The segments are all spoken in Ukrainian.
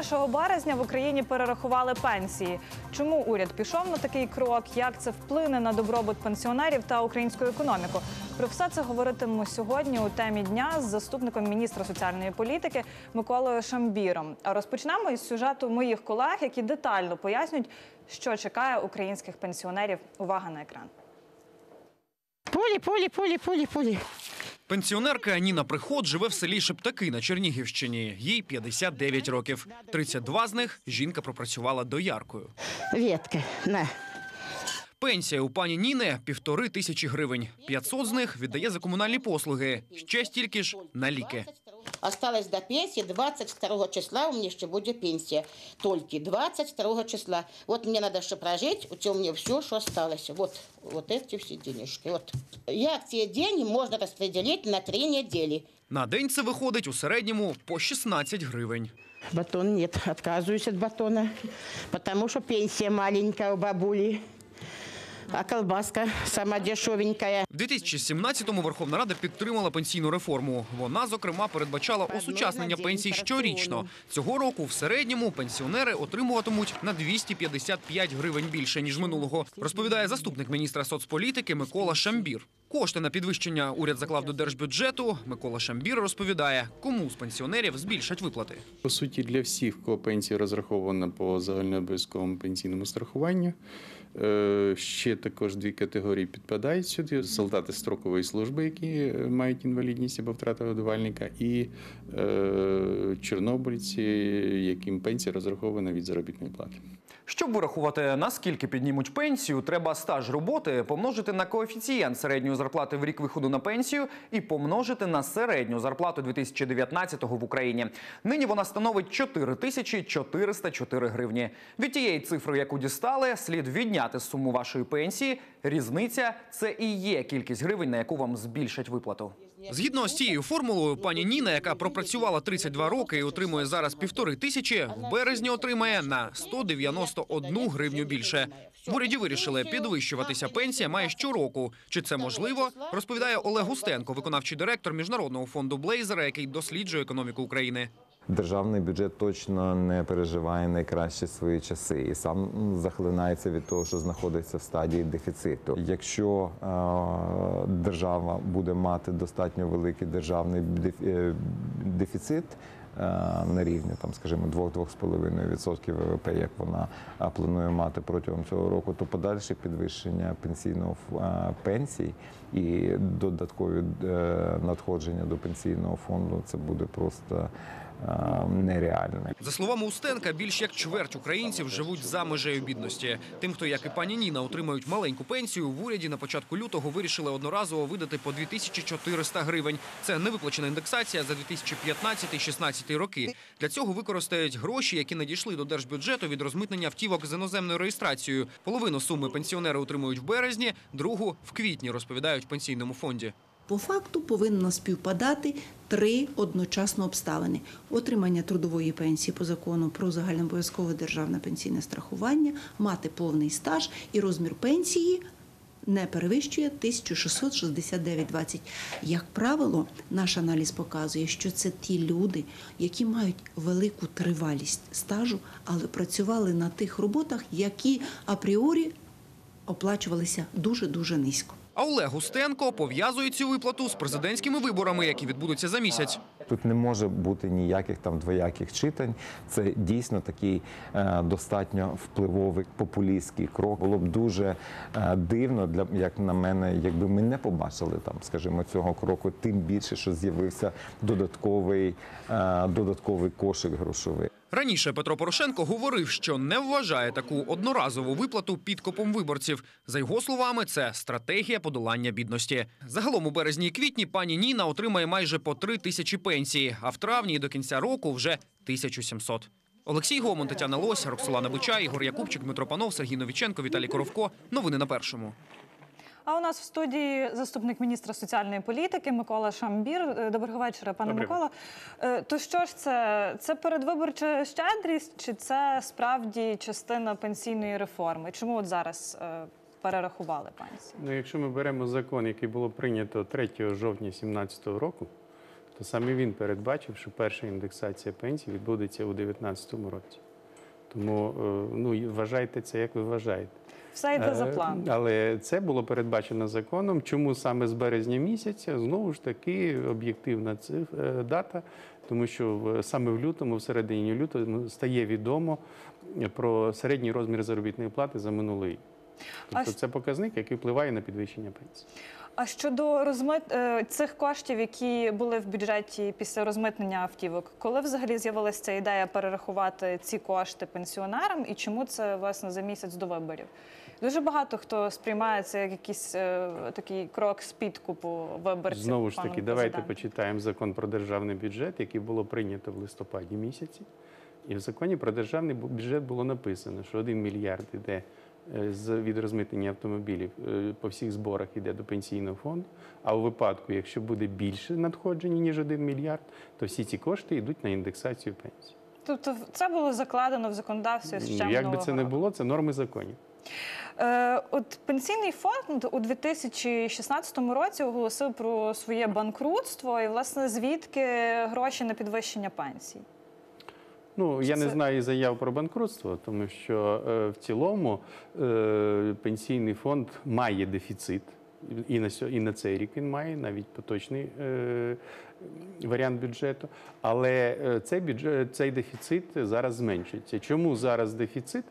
1 березня в Україні перерахували пенсії. Чому уряд пішов на такий крок? Як це вплине на добробут пенсіонерів та українську економіку? Про все це говоритимемо сьогодні у темі дня з заступником міністра соціальної політики Миколою Шамбіром. Розпочнемо із сюжету моїх колег, які детально пояснюють, що чекає українських пенсіонерів. Увага на екран. Полі, полі, полі, полі, полі. Пенсіонерка Ніна Приход живе в селі Шептаки на Чернігівщині. Їй 59 років. 32 з них жінка пропрацювала дояркою. Ветка, на. Пенсія у пані Ніни півтори тисячі гривень. 500 з них віддає за комунальні послуги. Ще стільки ж на ліки. Осталось до пенсии 22 числа у меня еще будет пенсия. Только 22 числа. Вот мне надо еще прожить, вот у меня все, что осталось. Вот, вот эти все денежки. Вот. Як ці деньги можно распределить на три недели. На день це виходить у середньому по 16 гривень. Батон нет, отказываюсь от батона, потому что пенсия маленькая у бабули, а колбаска сама дешевенькая. В 2017-му Верховна Рада підтримала пенсійну реформу. Вона, зокрема, передбачала осучаснення пенсій щорічно. Цього року в середньому пенсіонери отримуватимуть на 255 гривень більше ніж минулого. Розповідає заступник міністра соцполітики Микола Шамбір. Кошти на підвищення уряд заклав до держбюджету. Микола Шамбір розповідає, кому з пенсіонерів збільшать виплати. По суті, для всіх, кого пенсія розрахована по загальнообов'язковому пенсійному страхуванню. Е, Ще також дві категорії підпадають сюди: солдати строкової служби, які е, мають інвалідність або втрата годувальника, і е, чорнобильці, яким пенсія розрахована від заробітної плати. Щоб вирахувати, наскільки піднімуть пенсію, треба стаж роботи помножити на коефіцієнт середньої зарплати в рік виходу на пенсію і помножити на середню зарплату 2019-го в Україні. Нині вона становить 4404 гривні. Від тієї цифри, яку дістали, слід відняти суму вашої пенсії. Різниця це і є кількість гривень, на яку вам збільшать виплату. Згідно з цією формулою, пані Ніна, яка пропрацювала 32 роки і отримує зараз півтори тисячі, в березні отримає на 191 гривню більше. В уряді вирішили підвищуватися пенсія має щороку. Чи це можливо? Розповідає Олег Густенко, виконавчий директор міжнародного фонду Блейзера, який досліджує економіку України. Державний бюджет точно не переживає найкращі свої часи і сам захлинається від того, що знаходиться в стадії дефіциту. Якщо е, держава буде мати достатньо великий державний е, дефіцит. Е, На рівні там, скажімо, 2-2,5% ВВП, як вона е, планує мати протягом цього року, то подальше підвищення пенсійного е, пенсій і додаткові надходження до пенсійного фонду це буде просто нереальне. За словами Устенка, більш як чверть українців живуть за межею бідності. Тим, хто як і пані Ніна отримують маленьку пенсію, в уряді на початку лютого вирішили одноразово видати по 2400 гривень. Це невиплачена індексація за 2015-16 роки. Для цього використають гроші, які надійшли до держбюджету від розмитнення автівок з іноземною реєстрацією. Половину суми пенсіонери отримують в березні, другу в квітні. Розповідають в пенсійному фонді. По факту повинно співпадати три одночасно обставини: отримання трудової пенсії по закону про загальнообов'язкове державне пенсійне страхування, мати повний стаж і розмір пенсії. Не перевищує 1669,20. Як правило, наш аналіз показує, що це ті люди, які мають велику тривалість стажу, але працювали на тих роботах, які апріорі оплачувалися дуже дуже низько. Олег Устенко пов'язує цю виплату з президентськими виборами, які відбудуться за місяць. Тут не може бути ніяких там двояких читань. Це дійсно такий е, достатньо впливовий популістський крок. Було б дуже е, дивно для як на мене, якби ми не побачили там, скажімо, цього кроку. Тим більше, що з'явився додатковий, е, додатковий кошик грошовий. Раніше Петро Порошенко говорив, що не вважає таку одноразову виплату підкопом виборців. За його словами, це стратегія подолання бідності. Загалом у березні і квітні пані Ніна отримає майже по три тисячі пенсії, а в травні до кінця року вже 1700. Олексій Гомон, Тетяна Лось, Роксолана Бичай, Ігор Якубчик, Дмитро Панов, Сергій Новіченко, Віталій Коровко. Новини на першому. А у нас в студії заступник міністра соціальної політики Микола Шамбір. Е, Доброго вечора, пане Доброго. Микола. Е, То що ж це? Це передвиборча щедрість, чи це справді частина пенсійної реформи? Чому от зараз е, перерахували пенсії? Ну, якщо ми беремо закон, який було прийнято 3 жовтня 2017 року, то саме він передбачив, що перша індексація пенсій відбудеться у 2019 році. Тому е, ну, вважайте це, як ви вважаєте. Все йде за Е, планом. Але це було передбачено законом. Чому саме з березня місяця? Знову ж таки, об'єктивна е, дата, тому що саме в лютому, в середині лютого, ну, стає відомо про середній розмір заробітної плати за минулий. Тобто це показник, який впливає на підвищення пенсії. А щодо розмит е, цих коштів, які були в бюджеті після розмитнення автівок, коли взагалі з'явилася ця ідея перерахувати ці кошти пенсіонерам, і чому це власне за місяць до виборів? Дуже багато хто сприймає це як якийсь е, такий крок з підкупу виборців. Знову ж таки, давайте почитаємо закон про державний бюджет, який було прийнято в листопаді місяці. І в законі про державний бюджет було написано, що 1 мільярд іде з від розмитнення автомобілів е, по всіх зборах іде до пенсійного фонду. А у випадку, якщо буде більше надходження, ніж 1 мільярд, то всі ці кошти йдуть на індексацію пенсії. Тобто це було закладено в законодавстві ще Як би це не було, це норми законів. Е, от пенсійний фонд у 2016 році оголосив про своє банкрутство, і власне звідки гроші на підвищення пенсій. Ну, я Це- не знаю заяв про банкрутство, тому що е, в цілому е, пенсійний фонд має дефіцит. І на, і на цей рік він має навіть поточний е, варіант бюджету. Але е, цей, бюджет, цей дефіцит зараз зменшується. Чому зараз дефіцит?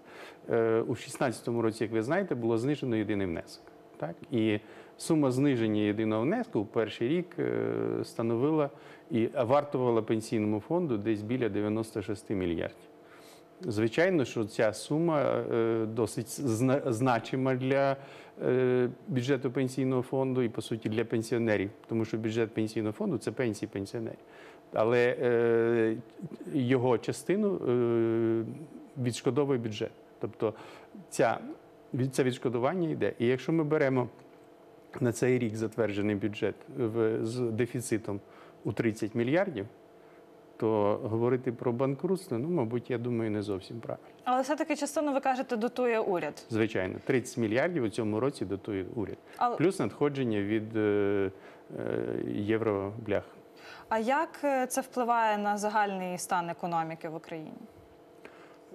Е, у 2016 році, як ви знаєте, було знижено єдиний внесок. Так? І сума зниження єдиного внеску в перший рік е, становила і вартувала пенсійному фонду десь біля 96 мільярдів. Звичайно, що ця сума е, досить значима для е, бюджету пенсійного фонду і, по суті, для пенсіонерів, тому що бюджет пенсійного фонду це пенсії пенсіонерів. Але його частину відшкодовує бюджет. Тобто ця, від- це відшкодування йде. І якщо ми беремо на цей рік затверджений бюджет в, з дефіцитом у 30 мільярдів, то говорити про банкрутство, ну, мабуть, я думаю, не зовсім правильно. Але все-таки частину ви кажете, дотує уряд. Звичайно, 30 мільярдів у цьому році дотує уряд. Але- Плюс надходження від е, е, євроблях. А як е, це впливає на загальний стан економіки в Україні?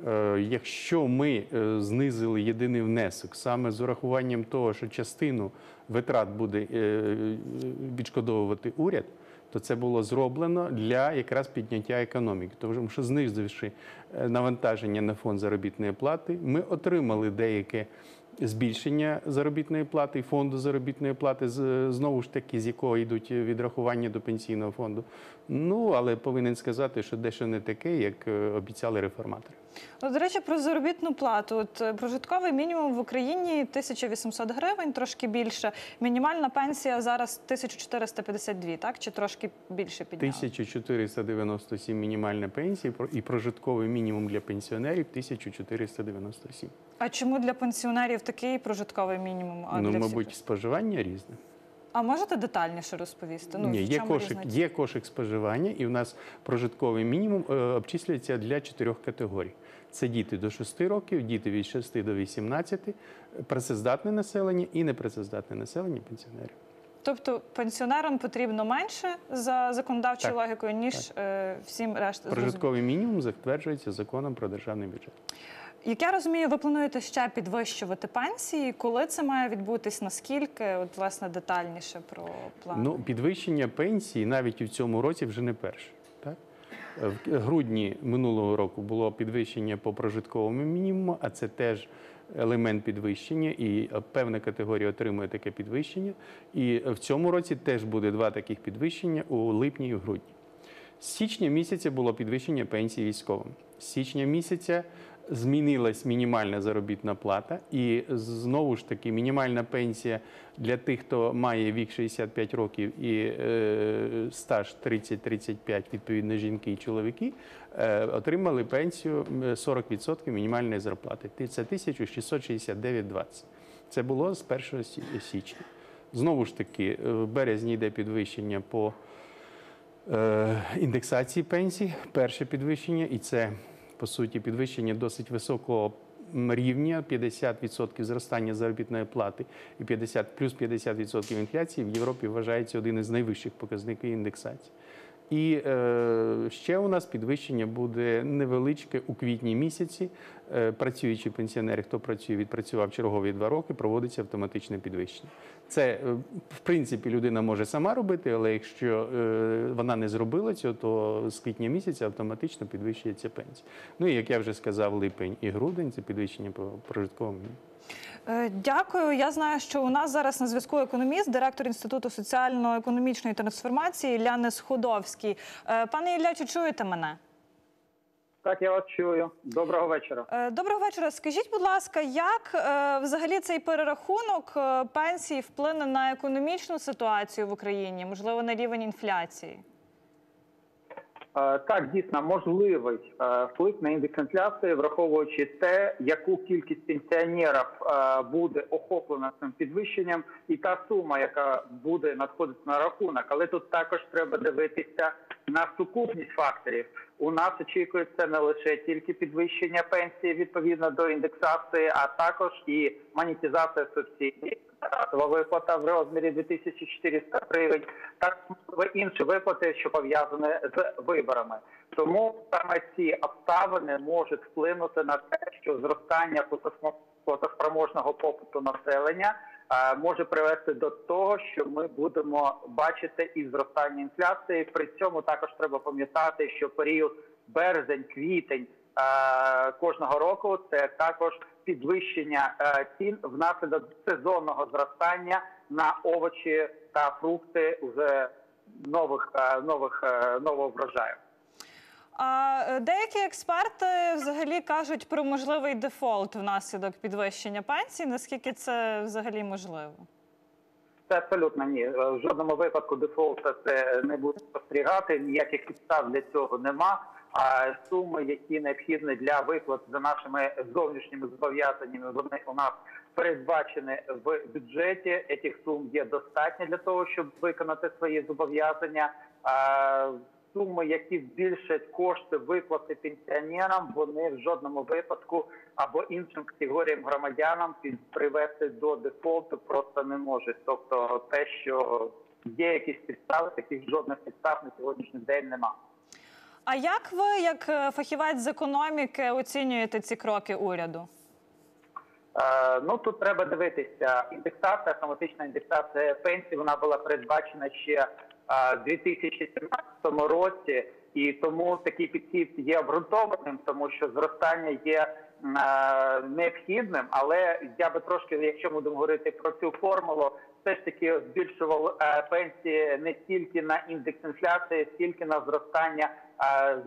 Е, Якщо ми е, знизили єдиний внесок саме з урахуванням того, що частину витрат буде е, відшкодовувати уряд, то це було зроблено для якраз підняття економіки. Тому що знизивши навантаження на фонд заробітної плати, ми отримали деяке збільшення заробітної плати фонду заробітної плати, знову ж таки, з якого йдуть відрахування до пенсійного фонду. Ну але повинен сказати, що дещо не таке, як е, обіцяли реформатори. От, до речі, про заробітну плату. От е, прожитковий мінімум в Україні 1800 гривень, трошки більше. Мінімальна пенсія зараз 1452, так? Чи трошки більше підняла? 1497 мінімальна пенсія і прожитковий мінімум для пенсіонерів 1497. А чому для пенсіонерів такий прожитковий мінімум? А ну, для мабуть, всіх? споживання різне. А можете детальніше розповісти? Ну, Ні, є кошик, різниця? є кошик споживання, і в нас прожитковий мінімум е, обчислюється для чотирьох категорій. Це діти до 6 років, діти від 6 до 18, працездатне населення і непрацездатне населення пенсіонерів. Тобто пенсіонерам потрібно менше за законодавчою Так, логікою, ніж е, всім решта. Прожитковий мінімум затверджується законом про державний бюджет. Як я розумію, ви плануєте ще підвищувати пенсії. Коли це має відбутись? Наскільки? От, власне, детальніше про план. Ну, підвищення пенсії навіть в цьому році вже не перше. Так? В грудні минулого року було підвищення по прожитковому мінімуму, а це теж елемент підвищення, і певна категорія отримує таке підвищення. І в цьому році теж буде два таких підвищення у липні і в грудні. З січня місяця було підвищення пенсії військовим. З січня місяця змінилась мінімальна заробітна плата, і знову ж таки мінімальна пенсія для тих, хто має вік 65 років і е, стаж 30-35, відповідно, жінки і чоловіки, е, отримали пенсію 40% мінімальної зарплати. Ти- Це 1669,20. Це було з 1 січня. Знову ж таки, е, в березні йде підвищення по е, індексації пенсій, перше підвищення, і це по суті підвищення досить високого рівня 50% зростання заробітної плати і 50, плюс 50% інфляції в Європі вважається один із найвищих показників індексації. І е, ще у нас підвищення буде невеличке у квітні місяці. Е, працюючі пенсіонери, хто працює, відпрацював чергові два роки, проводиться автоматичне підвищення. Це е, в принципі людина може сама робити, але якщо е, вона не зробила цього, то з квітня місяця автоматично підвищується пенсія. Ну і як я вже сказав, липень і грудень це підвищення по прожитковому. Е, Дякую. Я знаю, що у нас зараз на зв'язку економіст, директор Інституту соціально-економічної трансформації Ілля Сходовський. Е, Пане Ілля, чи чуєте мене? Так, я вас чую. Доброго вечора. Е, Доброго вечора. Скажіть, будь ласка, як взагалі цей перерахунок пенсій вплине на економічну ситуацію в Україні, можливо, на рівень інфляції? Е, Так, дійсно, можливий е, вплив на індекс інфляції, враховуючи те, яку кількість пенсіонерів е, буде охоплена цим підвищенням, і та сума, яка буде надходити на рахунок. Але тут також треба дивитися на сукупність факторів. У нас очікується не лише тільки підвищення пенсії відповідно до індексації, а також і монетизація субсидій. Виплата в розмірі 2400 гривень, так інші виплати, що пов'язані з виборами. Тому саме ці обставини можуть вплинути на те, що зростання платоспроможного попиту населення може привести до того, що ми будемо бачити і зростання інфляції. При цьому також треба пам'ятати, що період березень-квітень е, кожного року це також підвищення е, цін внаслідок сезонного зростання на овочі та фрукти вже нових е, нових е, нового врожаю. А е, деякі експерти взагалі кажуть про можливий дефолт внаслідок підвищення пенсій. Наскільки це взагалі можливо? Це абсолютно ні. Е, В жодному випадку дефолта це не буде спостерігати. Ніяких підстав для цього нема. А суми, які необхідні для виплат за нашими зовнішніми зобов'язаннями, вони у нас передбачені в бюджеті. Этих сум є достатньо для того, щоб виконати свої зобов'язання. Суми, які збільшать кошти виплати пенсіонерам, вони в жодному випадку або іншим категоріям громадянам привести до дефолту просто не можуть. Тобто, те, що є якісь підстави, таких жодних підстав на сьогоднішній день нема. А як ви, як е, фахівець з економіки, оцінюєте ці кроки уряду? Е, ну тут треба дивитися. Індексація, автоматична індексація пенсій, вона була передбачена ще 2017 році, і тому такий підхід є обґрунтованим, тому що зростання є необхідним. Але я би трошки, якщо будемо говорити про цю формулу, все ж таки збільшував е, пенсії не тільки на індекс інфляції, скільки на зростання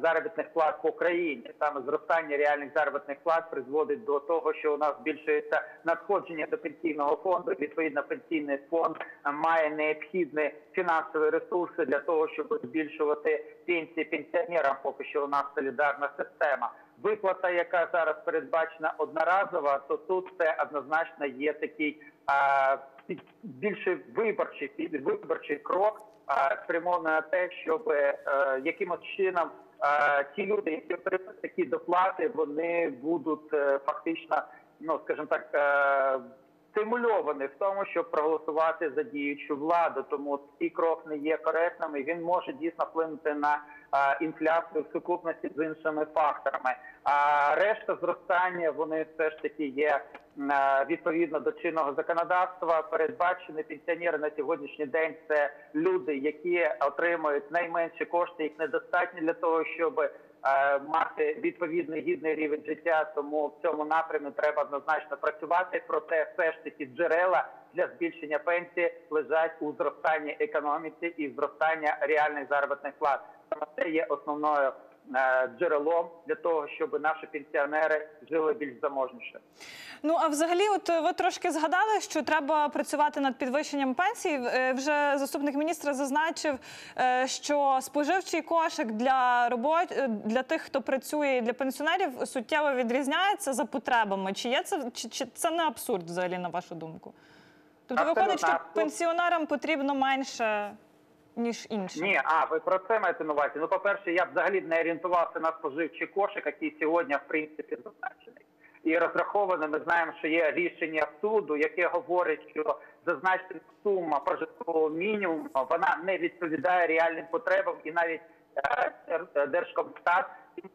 заробітних плат по країні. Саме зростання реальних заробітних плат призводить до того, що у нас збільшується надходження до пенсійного фонду. Відповідно, пенсійний фонд має необхідні фінансові ресурси для того, щоб збільшувати пенсії пенсіонерам. Поки що у нас солідарна система. Виплата, яка зараз передбачена одноразова, то тут це однозначно є такий а, більше виборчий виборчий крок, а, спрямований на те, щоб е, якимось чином е, ті люди, які отримують такі доплати, вони будуть е, фактично, ну скажімо так. Стимульовані в тому, щоб проголосувати за діючу владу, тому цей крок не є коректним і він може дійсно вплинути на інфляцію в сукупності з іншими факторами. А решта зростання вони все ж таки є відповідно до чинного законодавства. Передбачені пенсіонери на сьогоднішній день це люди, які отримують найменші кошти, їх недостатньо для того, щоб мати відповідний гідний рівень життя. Тому в цьому напрямі треба однозначно працювати. Проте все ж таки джерела для збільшення пенсії лежать у зростанні економіці і зростання реальних заробітних плат. Це є основною е, джерелом для того, щоб наші пенсіонери жили більш заможніше. Ну а взагалі, от е, ви трошки згадали, що треба працювати над підвищенням пенсій. Е, Вже заступник міністра зазначив, е, що споживчий кошик для робот е, для тих, хто працює і для пенсіонерів, суттєво відрізняється за потребами. Чи є це чи, чи це не абсурд взагалі на вашу думку? Тобто Абсолютно виходить, що пенсіонерам потрібно менше ніж інші. Ні, а ви про це маєте на увазі? Ну, по-перше, я взагалі не орієнтувався на споживчий кошик, який сьогодні, в принципі, зазначений. І розрахований, ми знаємо, що є рішення суду, яке говорить, що зазначена сума прожиткового мінімуму вона не відповідає реальним потребам, і навіть Держкомстат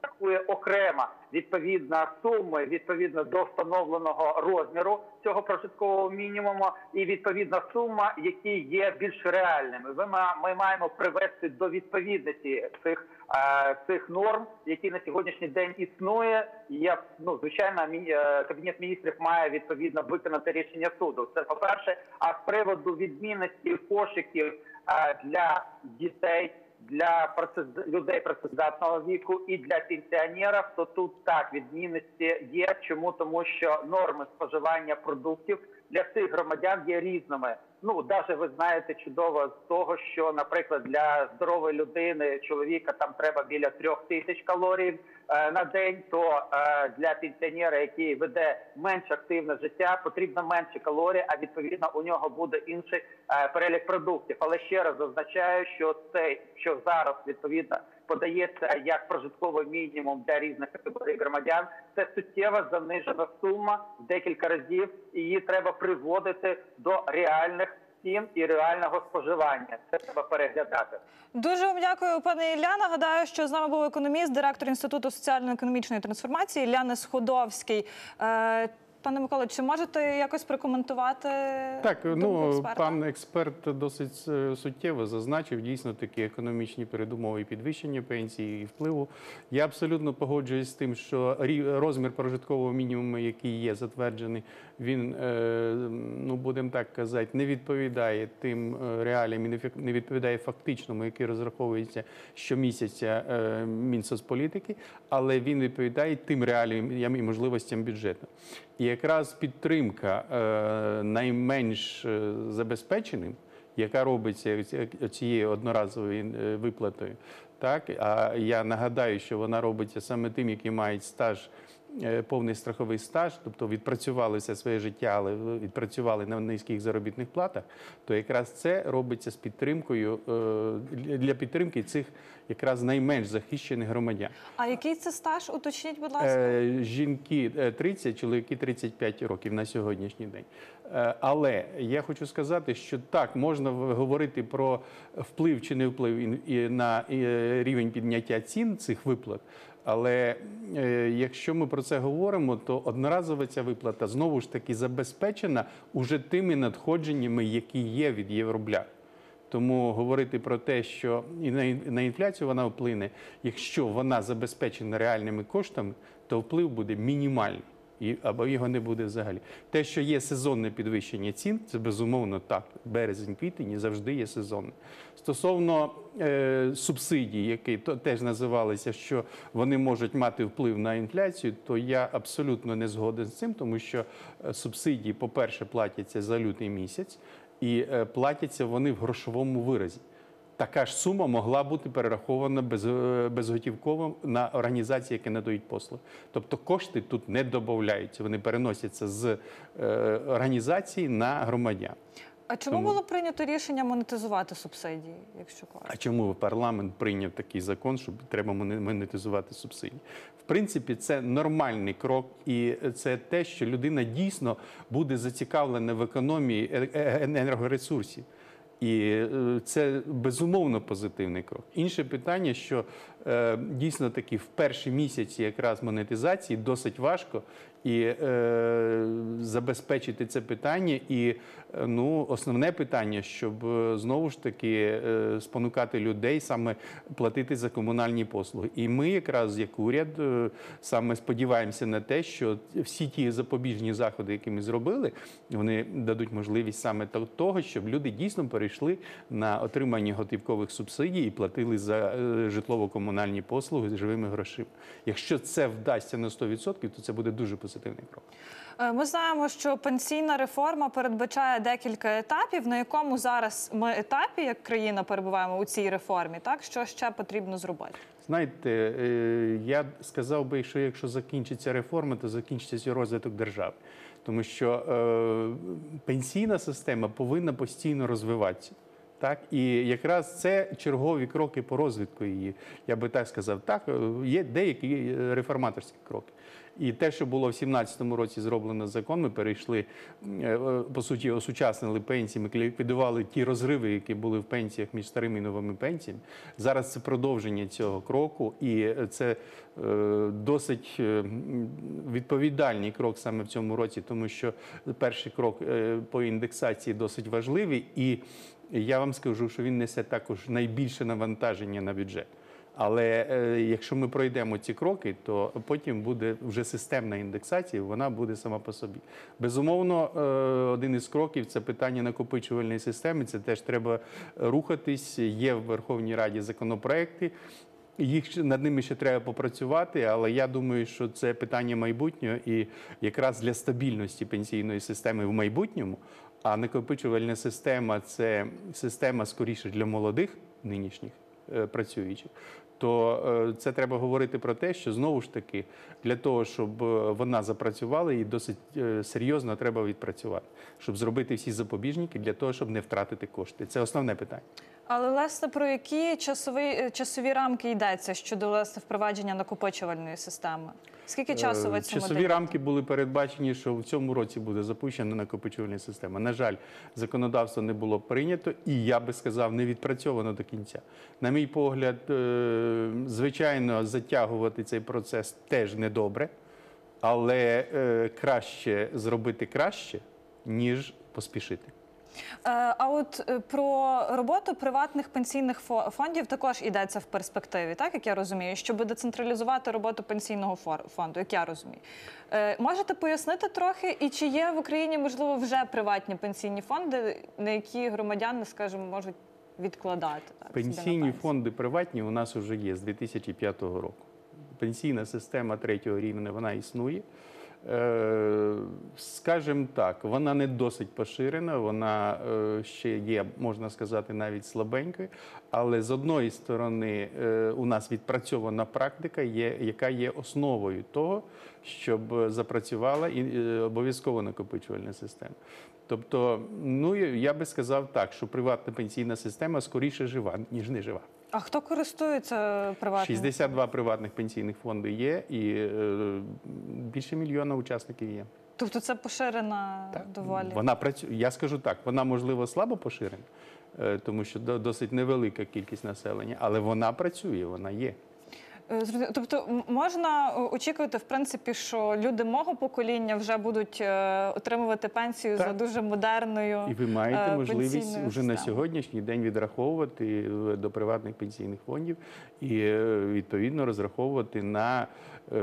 рахує окремо відповідна суми відповідно до встановленого розміру цього прожиткового мінімуму, і відповідна сума, які є більш реальними. Ви ми маємо привести до відповідності цих е, цих норм, які на сьогоднішній день існує. Я ну звичайно, е, кабінет міністрів має відповідно виконати рішення суду. Це по перше. А з приводу відмінності кошиків е, для дітей. Для людей працездатного віку і для пенсіонерів, то тут так відмінності є. Чому тому, що норми споживання продуктів для цих громадян є різними. Ну навіть ви знаєте чудово з того, що, наприклад, для здорової людини чоловіка там треба біля трьох тисяч калорій на день. То е, для пенсіонера, який веде менш активне життя, потрібно менше калорій, а відповідно у нього буде інший е, перелік продуктів. Але ще раз зазначаю, що це що зараз відповідно подається як прожитковий мінімум для різних категорій громадян. Це суттєво занижена сума в декілька разів, і її треба приводити до реальних цін і реального споживання. Це треба переглядати. Дуже вам дякую, пане Ілля. Нагадаю, що з нами був економіст, директор інституту соціально-економічної трансформації Ілля Несходовський. Е, Пане Миколо, чи можете якось прокоментувати Так, думку ну експерта? пан експерт досить е, суттєво зазначив дійсно такі економічні передумови і підвищення пенсії і впливу. Я абсолютно погоджуюсь з тим, що рі- розмір прожиткового мінімуму, який є затверджений, він е, ну будемо так казати, не відповідає тим е, реаліям не відповідає фактичному, який розраховується щомісяця е, Мінсоцполітики, але він відповідає тим реаліям і можливостям бюджету. І якраз підтримка найменш забезпеченим, яка робиться цією одноразовою виплатою, так а я нагадаю, що вона робиться саме тим, які мають стаж. Е, Повний страховий стаж, тобто відпрацювали все своє життя, але відпрацювали на низьких заробітних платах, то якраз це робиться з підтримкою е, для підтримки цих якраз найменш захищених громадян. А який це стаж? Уточніть, будь ласка. Е, Жінки е, 30, чоловіки 35 років на сьогоднішній день. Але я хочу сказати, що так можна говорити про вплив чи не вплив на рівень підняття цін цих виплат. Але е, якщо ми про це говоримо, то одноразова ця виплата знову ж таки забезпечена уже тими надходженнями, які є від євробля. Тому говорити про те, що і на інфляцію вона вплине, якщо вона забезпечена реальними коштами, то вплив буде мінімальний. І, або його не буде взагалі. Те, що є сезонне підвищення цін, це безумовно так. Березень, квітень завжди є сезонне. Стосовно е, субсидій, які то, теж називалися, що вони можуть мати вплив на інфляцію, то я абсолютно не згоден з цим, тому що е, субсидії, по-перше, платяться за лютий місяць, і е, платяться вони в грошовому виразі. Така ж сума могла бути перерахована без, е, безготівково на організації, які надають послуги. Тобто кошти тут не додаються, вони переносяться з е, організації на громадян. А чому тому- було прийнято рішення монетизувати субсидії, якщо А чому парламент прийняв такий закон, що треба моне- монетизувати субсидії? В принципі, це нормальний крок, і це те, що людина дійсно буде зацікавлена в економії е- е- енергоресурсів. І е, це безумовно позитивний крок. Інше питання, що дійсно таки в перші місяці якраз монетизації досить важко і е, забезпечити це питання. І е, ну, основне питання, щоб е, знову ж таки е, спонукати людей саме платити за комунальні послуги. І ми, якраз як уряд, е, саме сподіваємося на те, що всі ті запобіжні заходи, які ми зробили, вони дадуть можливість саме того, щоб люди дійсно перейшли на отримання готівкових субсидій і платили за е, житлово-комунальні послуги з живими грошима. Якщо це вдасться на 100%, то це буде дуже позитивний крок. Е, Ми знаємо, що пенсійна реформа передбачає декілька етапів. На якому зараз ми етапі, як країна, перебуваємо у цій реформі? Так що ще потрібно зробити? Знаєте, е, я сказав би, що якщо закінчиться реформа, то закінчиться розвиток держави. Тому що е, пенсійна система повинна постійно розвиватися. Так і якраз це чергові кроки по розвитку її. Я би так сказав. Так е, є деякі е, реформаторські кроки. І те, що було в 17-му році зроблено закон, ми перейшли е, по суті, осучаснили пенсії. Ми ліквідували ті розриви, які були в пенсіях між старими і новими пенсіями. Зараз це продовження цього кроку, і це досить відповідальний крок саме в цьому році, тому що перший крок по індексації досить важливий, і я вам скажу, що він несе також найбільше навантаження на бюджет. Але е, якщо ми пройдемо ці кроки, то потім буде вже системна індексація, вона буде сама по собі. Безумовно, е, один із кроків це питання накопичувальної системи. Це теж треба рухатись. Є в Верховній Раді законопроекти. Їх над ними ще треба попрацювати, але я думаю, що це питання майбутнього і якраз для стабільності пенсійної системи в майбутньому. А накопичувальна система це система скоріше для молодих нинішніх е, працюючих. То е, це треба говорити про те, що знову ж таки для того, щоб е, вона запрацювала, її досить серйозно треба відпрацювати, щоб зробити всі запобіжники для того, щоб не втратити кошти. Це основне питання. Але власне про які часові, часові рамки йдеться щодо власне впровадження накопичувальної системи? Скільки часу ви Е, цьому Часові даєте? рамки були передбачені, що в цьому році буде запущена накопичувальна система. На жаль, законодавство не було прийнято, і я би сказав, не відпрацьовано до кінця. На мій погляд, е, звичайно, затягувати цей процес теж недобре, але е, краще зробити краще, ніж поспішити. Е, А от е, про роботу приватних пенсійних фондів також йдеться в перспективі, так як я розумію, щоб децентралізувати роботу пенсійного фонду, як я розумію. Е, Можете пояснити трохи, і чи є в Україні можливо вже приватні пенсійні фонди, на які громадяни, скажімо, можуть відкладати так, Пенсійні фонди приватні у нас вже є з 2005 року. Пенсійна система третього рівня вона існує. Е, Скажімо так, вона не досить поширена, вона е, ще є, можна сказати, навіть слабенькою. Але з одної сторони, е, у нас відпрацьована практика, яка є основою того, щоб запрацювала і обов'язково накопичувальна система. Тобто, ну я би сказав так, що приватна пенсійна система скоріше жива, ніж не жива. А хто користується приватним? 62 приватних пенсійних фонди є, і е, більше мільйона учасників є. Тобто це поширена доволі. Вона працює. Я скажу так, вона можливо слабо поширена, е, тому що до- досить невелика кількість населення, але вона працює, вона є. Е. Тобто можна е, очікувати, в принципі, що люди мого покоління вже будуть е, отримувати пенсію Так. за дуже модерною І ви маєте можливість вже на сьогоднішній день відраховувати до приватних пенсійних фондів і відповідно розраховувати на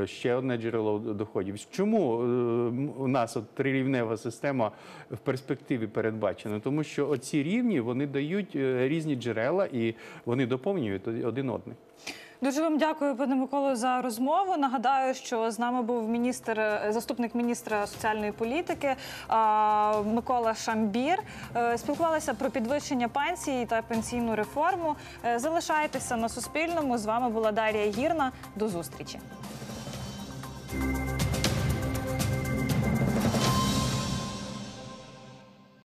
ще одне джерело доходів. Чому у нас от трирівнева система в перспективі передбачена? Тому що оці рівні вони дають різні джерела і вони доповнюють один одний. Дуже вам дякую, пане Миколо, за розмову. Нагадаю, що з нами був міністр, е, заступник міністра соціальної політики Микола Шамбір. Е, Спілкувалися про підвищення пенсії та пенсійну реформу. Е, Залишайтеся на Суспільному. З вами була Дар'я Гірна. До зустрічі.